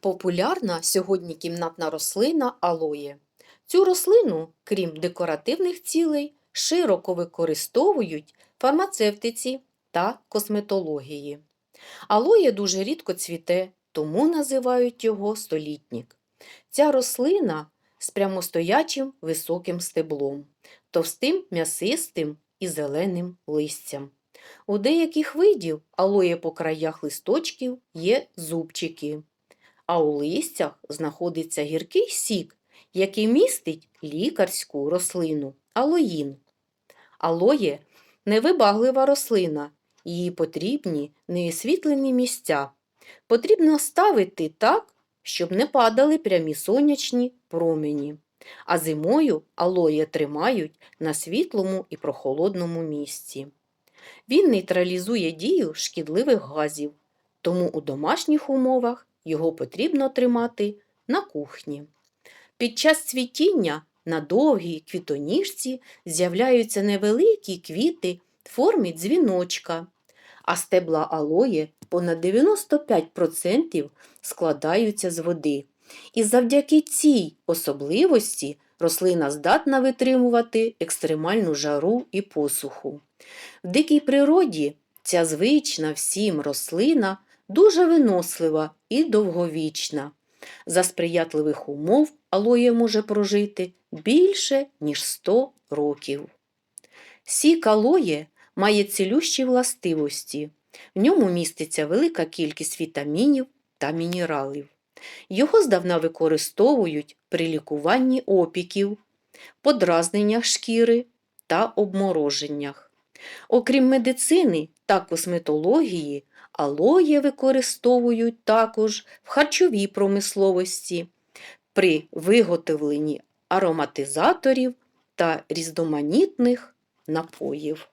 Популярна сьогодні кімнатна рослина алоє. Цю рослину, крім декоративних цілей, широко використовують фармацевтиці та косметології. Алоє дуже рідко цвіте, тому називають його столітнік. Ця рослина з прямостоячим високим стеблом, товстим м'ясистим і зеленим листям. У деяких видів алоє по краях листочків є зубчики а у листях знаходиться гіркий сік, який містить лікарську рослину алоїн. Алоє невибаглива рослина, їй потрібні неосвітлені місця. Потрібно ставити так, щоб не падали прямі сонячні промені. А зимою алоє тримають на світлому і прохолодному місці. Він нейтралізує дію шкідливих газів, тому у домашніх умовах його потрібно тримати на кухні. Під час цвітіння на довгій квітоніжці з'являються невеликі квіти в формі дзвіночка, а стебла алоє понад 95% складаються з води. І завдяки цій особливості рослина здатна витримувати екстремальну жару і посуху. В дикій природі ця звична всім рослина дуже винослива і довговічна. За сприятливих умов алоє може прожити більше, ніж 100 років. Сік алоє має цілющі властивості. В ньому міститься велика кількість вітамінів та мінералів. Його здавна використовують при лікуванні опіків, подразненнях шкіри та обмороженнях. Окрім медицини та косметології, алоє використовують також в харчовій промисловості при виготовленні ароматизаторів та різноманітних напоїв.